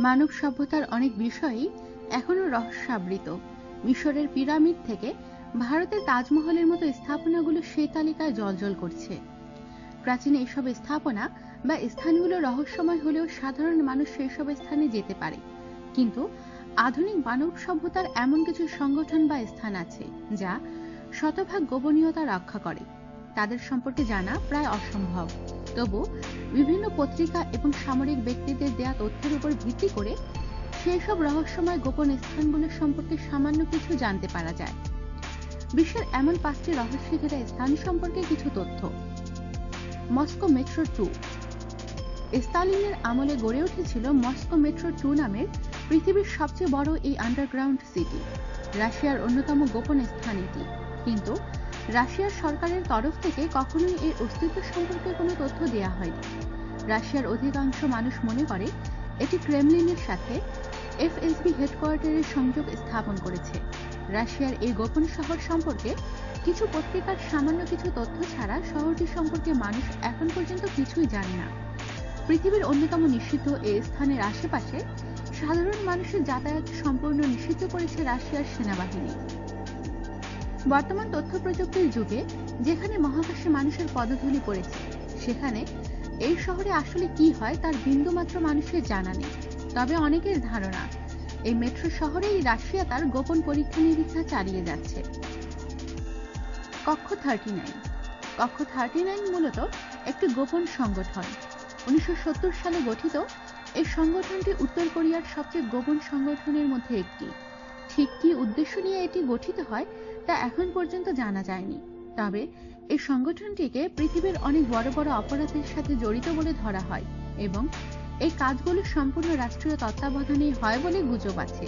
মানব সভ্যতার অনেক বিষয়ই এখনও রহস্যাবৃত। মিশরের পিরামিড থেকে ভারতের তাজমহলের মতো স্থাপনাগুলো সেই তালিকায় জলজল করছে। প্রাচীন এইসব স্থাপনা বা স্থানগুলো রহস্যময় হলেও সাধারণ মানুষ সেই সব স্থানে যেতে পারে। কিন্তু আধুনিক মানব সভ্যতার এমন কিছু সংগঠন বা স্থান আছে যা শতভাগ গোপনীয়তা রক্ষা করে। তাদের সম্পর্কে জানা প্রায় অসম্ভব। তবু বিভিন্ন পত্রিকা এবং সামরিক ব্যক্তিদের দেয়া তথ্যের উপর ভিত্তি করে সেই সব রহস্যময় গোপন স্থানগুলোর সম্পর্কে সামান্য কিছু জানতে পারা যায়। বিশ্বের এমন পাঁচটি রহস্য ঘেরা স্থান সম্পর্কে কিছু তথ্য। Moscow metro two. স্টালিনের আমলে গড়ে উঠেছিল মস্কো মেট্রো টু নামের পৃথিবীর সবচেয়ে বড় এই আন্ডারগ্রাউন্ড সিটি, রাশিয়ার অন্যতম গোপন স্থান এটি। কিন্তু রাশিয়ার সরকারের তরফ থেকে কখনোই এর অস্তিত্ব সম্পর্কে কোনো তথ্য দেয়া হয়নি। রাশিয়ার অধিকাংশ মানুষ মনে করে, এটি ক্রেমলিনের সাথে এফএসবি হেডকোয়ার্টারের সংযোগ স্থাপন করেছে। রাশিয়ার এই গোপন শহর সম্পর্কে কিছু পত্রিকার সামান্য কিছু তথ্য ছাড়া শহরটি সম্পর্কে মানুষ এখন পর্যন্ত কিছুই জানে না। পৃথিবীর অন্যতম নিষিদ্ধ এই স্থানের আশেপাশে সাধারণ মানুষের যাতায়াত সম্পূর্ণ নিষিদ্ধ করেছে রাশিয়ার সেনাবাহিনী। বর্তমান তথ্য প্রযুক্তির যুগে যেখানে মহাকাশে মানুষের পদধূলি পড়েছে, সেখানে এই শহরে আসলে কি হয় তার বিন্দুমাত্র মানুষের জানা নেই। তবে অনেকের ধারণা, এই মেট্রো শহরেই রাশিয়া তার গোপন পরীক্ষা নিরীক্ষা চালিয়ে যাচ্ছে। কক্ষ থার্টি নাইন কক্ষ থার্টি নাইন মূলত একটি গোপন সংগঠন। উনিশশো সত্তর সালে গঠিত এই সংগঠনটি উত্তর কোরিয়ার সবচেয়ে গোপন সংগঠনের মধ্যে একটি। ঠিক কি উদ্দেশ্য নিয়ে এটি গঠিত হয়, তা এখন পর্যন্ত জানা যায়নি। তবে এই সংগঠনটিকে পৃথিবীর অনেক বড় বড় অপরাধের সাথে জড়িত বলে ধরা হয় এবং এই কাজগুলো সম্পূর্ণ রাষ্ট্রীয় তত্ত্বাবধানে হয় বলে গুজব আছে।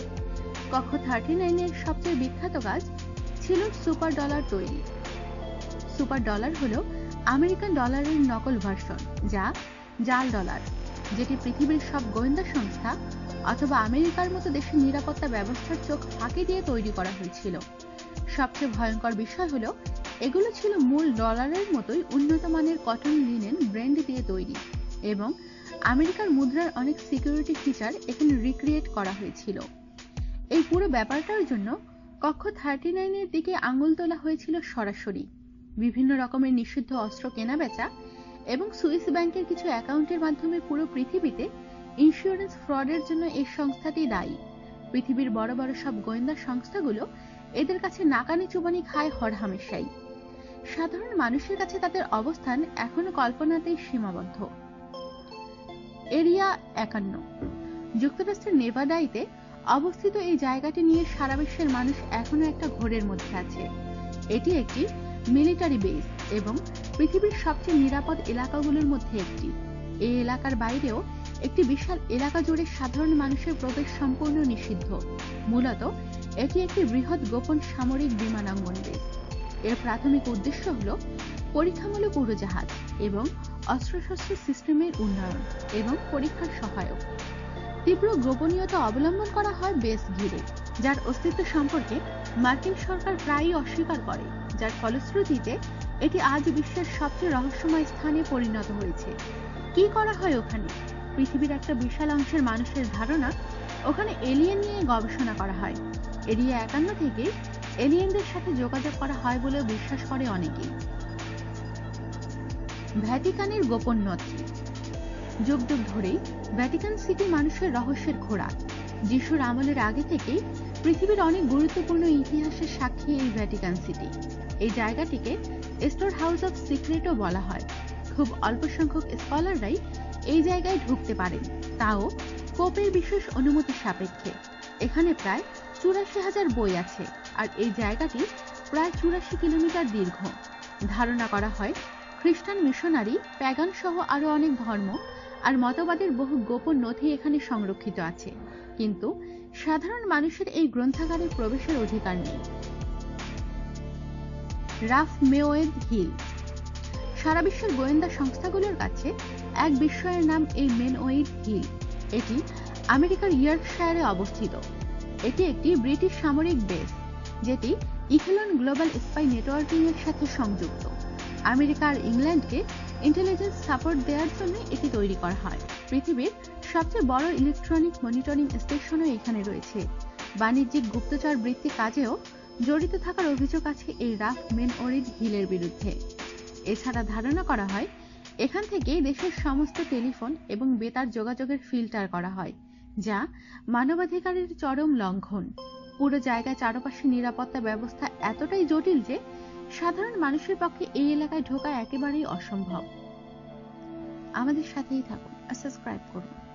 কক্ষ থার্টি নাইনের সবচেয়ে বিখ্যাত কাজ ছিল সুপার ডলার তৈরি। সুপার ডলার হলো আমেরিকান ডলারের নকল ভার্সন, যা জাল ডলার, যেটি পৃথিবীর সব গোয়েন্দা সংস্থা অথবা আমেরিকার মতো দেশের নিরাপত্তা ব্যবস্থার চোখ ফাঁকি দিয়ে তৈরি করা হয়েছিল। সবচেয়ে ভয়ঙ্কর বিষয় হলো, এগুলো ছিল মূল ডলারের মতোই উন্নত মানের কটন লিনেন ব্র্যান্ড দিয়ে তৈরি এবং আমেরিকার মুদ্রার অনেক সিকিউরিটি ফিচার এখানে রিক্রিয়েট করা হয়েছিল। এই পুরো ব্যাপারটার জন্য কক্ষ থার্টি নাইনের দিকে আঙুল তোলা হয়েছিল সরাসরি। বিভিন্ন রকমের নিষিদ্ধ অস্ত্র কেনা বেচা এবং সুইস ব্যাংকের কিছু অ্যাকাউন্টের মাধ্যমে পুরো পৃথিবীতে ইন্স্যুরেন্স ফ্রডের জন্য এই সংস্থাটি দায়ী। পৃথিবীর বড় বড় সব গোয়েন্দা সংস্থাগুলো এদের কাছে নাকানি চুবানি খায় হরহামেশাই। সাধারণ মানুষের কাছে তাদের অবস্থান এখনও কল্পনাতেই সীমাবদ্ধ। এরিয়া একান্ন। যুক্তরাষ্ট্রের নেভাডাইতে অবস্থিত এই জায়গাটি নিয়ে সারা বিশ্বের মানুষ এখনও একটা ঘোরের মধ্যে আছে। এটি একটি মিলিটারি বেস এবং পৃথিবীর সবচেয়ে নিরাপদ এলাকাগুলোর মধ্যে একটি। এই এলাকার বাইরেও একটি বিশাল এলাকা জুড়ে সাধারণ মানুষের প্রবেশ সম্পূর্ণ নিষিদ্ধ। মূলত, এটি একটি বৃহৎ গোপন সামরিক বিমানাঙ্গন বেস এর প্রাথমিক উদ্দেশ্য হল পরীক্ষামূলক উড়োজাহাজ এবং অস্ত্রশস্ত্র সিস্টেমের উন্নয়ন এবং পরীক্ষার সহায়ক। তীব্র গোপনীয়তা অবলম্বন করা হয় বেস ঘিরে, যার অস্তিত্ব সম্পর্কে মার্কিন সরকার প্রায়ই অস্বীকার করে, যার ফলশ্রুতিতে এটি আজ বিশ্বের সবচেয়ে রহস্যময় স্থানে পরিণত হয়েছে। কি করা হয় ওখানে? পৃথিবীর একটা বিশাল অংশের মানুষের ধারণা ওখানে এলিয়েন নিয়ে গবেষণা করা হয়। এরিয়া একান্ন থেকে এলিয়েনদের সাথে যোগাযোগ করা হয় বলেও বিশ্বাস করে অনেকেই। ভ্যাটিকানের গোপন নথি যুগ যুগ ধরেই ভ্যাটিকান সিটি মানুষের রহস্যের ঘোড়া যিশুর আমলের আগে থেকেই পৃথিবীর অনেক গুরুত্বপূর্ণ ইতিহাসের সাক্ষী এই ভ্যাটিকান সিটি। এই জায়গাটিকে স্টোর হাউস অফ সিক্রেটও বলা হয়। খুব অল্প সংখ্যক স্কলাররাই এই জায়গায় ঢুকতে পারেন। তাও পোপের বিশেষ অনুমতি সাপেক্ষে। এখানে প্রায় চুরাশি হাজার বই আছে আর এই জায়গাটি প্রায় চুরাশি কিলোমিটার দীর্ঘ। ধারণা করা হয় খ্রিস্টান মিশনারি, প্যাগান সহ আরও অনেক ধর্ম আর মতবাদের বহু গোপন নথি এখানে সংরক্ষিত আছে। কিন্তু সাধারণ মানুষের এই গ্রন্থাগারে প্রবেশের অধিকার নেই। রাফ মেওয়েদ হিল সারা বিশ্বের গোয়েন্দা সংস্থাগুলোর কাছে এক বিস্ময়ের নাম এই মেনওয়েড হিল এটি আমেরিকার ইয়র্কশায়ারে অবস্থিত। এটি একটি ব্রিটিশ সামরিক বেস, যেটি ইথেলন গ্লোবাল স্পাই নেটওয়ার্কিং এর সাথে সংযুক্ত। আমেরিকা আর ইংল্যান্ডকে ইন্টেলিজেন্স সাপোর্ট দেওয়ার জন্য এটি তৈরি করা হয়। পৃথিবীর সবচেয়ে বড় ইলেকট্রনিক মনিটরিং স্টেশনও এখানে রয়েছে। বাণিজ্যিক গুপ্তচর বৃত্তি কাজেও জড়িত থাকার অভিযোগ আছে এই রাফ মেন ওরিড হিলের বিরুদ্ধে। এছাড়া ধারণা করা হয়, এখান থেকেই দেশের সমস্ত টেলিফোন এবং বেতার যোগাযোগের ফিল্টার করা হয়, যা মানবাধিকারের চরম লঙ্ঘন। পুরো জায়গায় চারপাশে নিরাপত্তা ব্যবস্থা এতটাই জটিল যে, সাধারণ মানুষের পক্ষে এই এলাকায় ঢোকা একেবারেই অসম্ভব। আমাদের সাথেই থাকুন সাবস্ক্রাইব করুন।